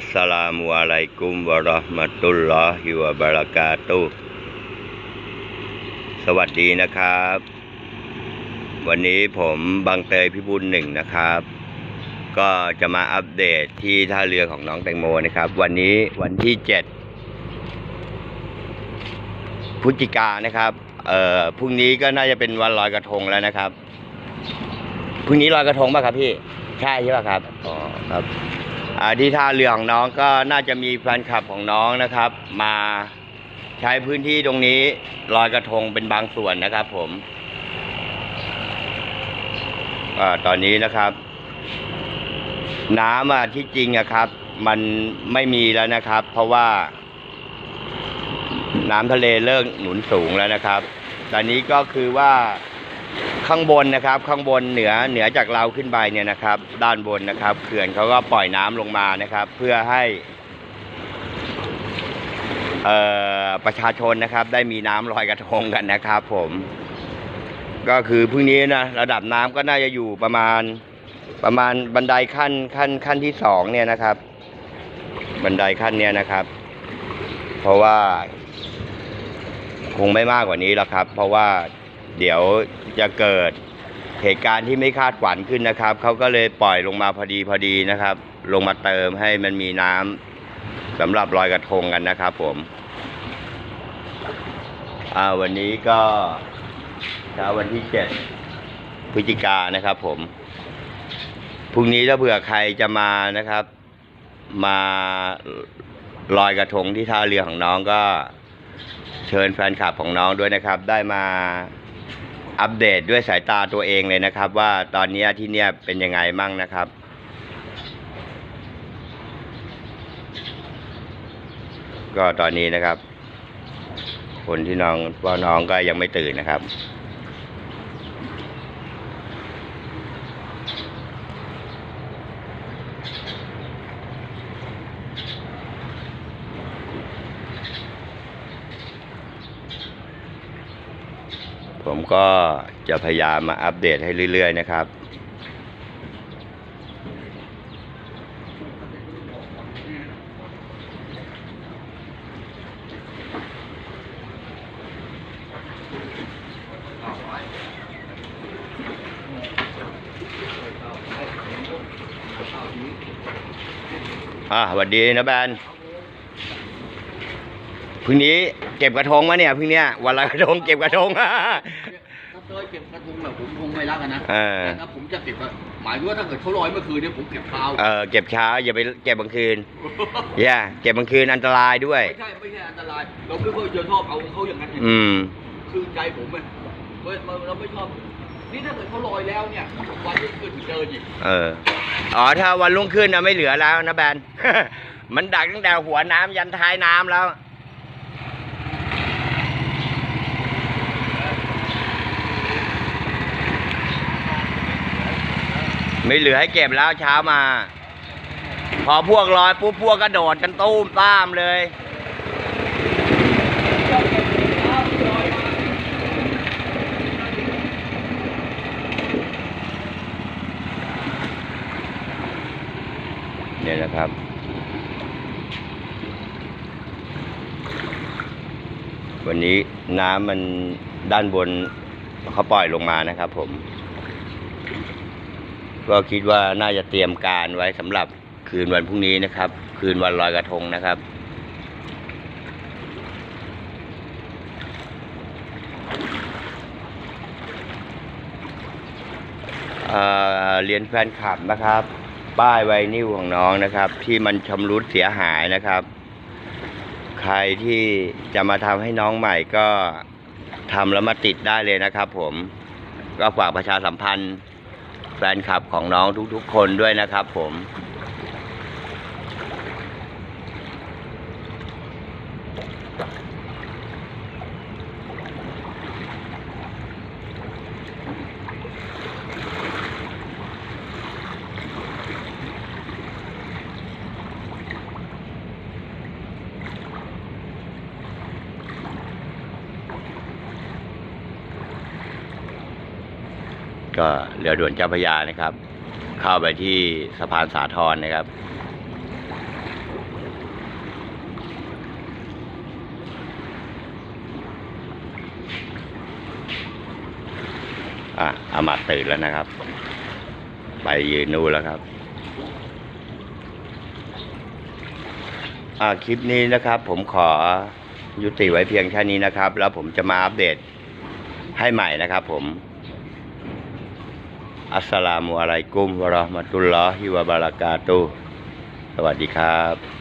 สสลามุอะลัยกุมวะเราะห์มะตุลลอฮิวะบะเราะกาตุฮ์สวัสดีนะครับ วันนี้ผมบางเตยพิบูลหนึ่งนะครับ ก็จะมาอัปเดตที่ท่าเรือของน้องแตงโมนะครับ วันนี้วันที่เจ็ดพฤศจิกานะครับเอ่อพรุ่งนี้ก็น่าจะเป็นวันลอยกระทงแล้วนะครับพรุ่งนี้ลอยกระทงป่ะครับพี่ใช่ใช่ป่ะครับอ๋อครับ ที่ท่าเรือของน้องก็น่าจะมีแฟนคลับของน้องนะครับ มาใช้พื้นที่ตรงนี้ลอยกระทงเป็นบางส่วนนะครับ ผมอตอนนี้นะครับ น้ำที่จริงอะครับ มันไม่มีแล้วนะครับ เพราะว่า น้ำทะเลเลิกหนุนสูงแล้วนะครับ ตอนนี้ก็คือว่า ข้างบนนะครับ ข้างบนเหนือเหนือจากเราขึ้นไปเนี่ยนะครับ ด้านบนนะครับเขื่อนเขาก็ปล่อยน้ำลงมานะครับ เพื่อให้ประชาชนนะครับ ได้มีน้ำลอยกระทงกันนะครับ ผม ก็คือพรุ่งนี้นะระดับน้ำก็น่าจะอยู่ประมาณประมาณบันไดขั้นขั้นขั้นที่สองเนี่ยนะครับ บันไดขั้นเนี้ยนะครับ เพราะว่า คงไม่มากกว่านี้แล้วครับ เพราะว่า เดี๋ยวจะเกิดเหตุการณ์ที่ไม่คาดฝันขึ้นนะครับ เขาก็เลยปล่อยลงมาพอดีพอดีนะครับ ลงมาเติมให้มันมีน้ำสำหรับลอยกระทงกันนะครับผมอ่าวันนี้ก็เช้าวันที่เจ็ดพฤศจิกานะครับ ผมพรุ่งนี้ถ้าเผื่อใครจะมานะครับ มาลอยกระทงที่ท่าเรือของน้องก็ เชิญแฟนคลับของน้องด้วยนะครับ ได้มา อัปเดตด้วยสายตาตัวเองเลยนะครับ ว่าตอนนี้ที่เนี่ยเป็นยังไงมั่งนะครับ ก็ตอนนี้นะครับ คนที่น้องว่าน้องก็ยังไม่ตื่นนะครับ ผมก็จะพยายามมาอัปเดตให้เรื่อย ๆ นะครับ อ่าสวัสดีนะแบน พรุ่งนี้เก็บกระทงมะเนี่ยพรุ่งเนี้ยวันละกระทงเก็บกระทง ถ้าเตยเก็บกระทงแบบผมคงไม่รักอะนะเออ แต่ถ้าผมจะเก็บอะหมายถึงว่าถ้าเกิดเขาลอยเมื่อคืนเนี่ยผมเก็บเช้าเออเก็บเช้าอย่าไปเก็บกลางคืนอย่าเก็บกลางคืนอันตรายด้วย ไม่ใช่ไม่ใช่อันตราย เราไม่ค่อยจะชอบเอาเขาอย่างนั้นไงอืม คือใจผมอะเว้ยเราเราไม่ชอบ นี่ถ้าเกิดเขาลอยแล้วเนี่ยวันรุ่งขึ้นถึงเดินอีกเออ อ๋อ ถ้าวันรุ่งขึ้นนะไม่เหลือแล้วนะแบน มันดักตั้งแต่หัวน้ำยันท้ายน้ำแล้ว ไม่เหลือให้เก็บแล้วเช้ามา พอพวกลอยปุ๊บพวกกระโดดกันตู้มต้ามเลย เนี่ยนะครับวันนี้น้ำมันด้านบนเขาปล่อยลงมานะครับผม ก็คิดว่าน่าจะเตรียมการไว้สำหรับคืนวันพรุ่งนี้นะครับ คืนวันลอยกระทงนะครับเเรียนแฟนคลับนะครับ ป้ายไวนิวของน้องนะครับ ที่มันชำรุดเสียหายนะครับ ใครที่จะมาทำให้น้องใหม่ก็ทำแล้วมาติดได้เลยนะครับผมก็ฝากประชาสัมพันธ์ แฟนคลับของน้องทุกๆ คนด้วยนะครับผม ก็เรือด่วนเจ้าพระยานะครับ เข้าไปที่สะพานสาทรนะครับ อะอามาตื่นแล้วนะครับ ไปยืนนู่นแล้วครับอะคลิปนี้นะครับ ผมขอยุติไว้เพียงแค่นี้นะครับ แล้วผมจะมาอัปเดตให้ใหม่นะครับผม อัสสลามุอะลัยกุมวะราะห์มะตุลลอฮิวะบะเราะกาตุสวัสดีครับ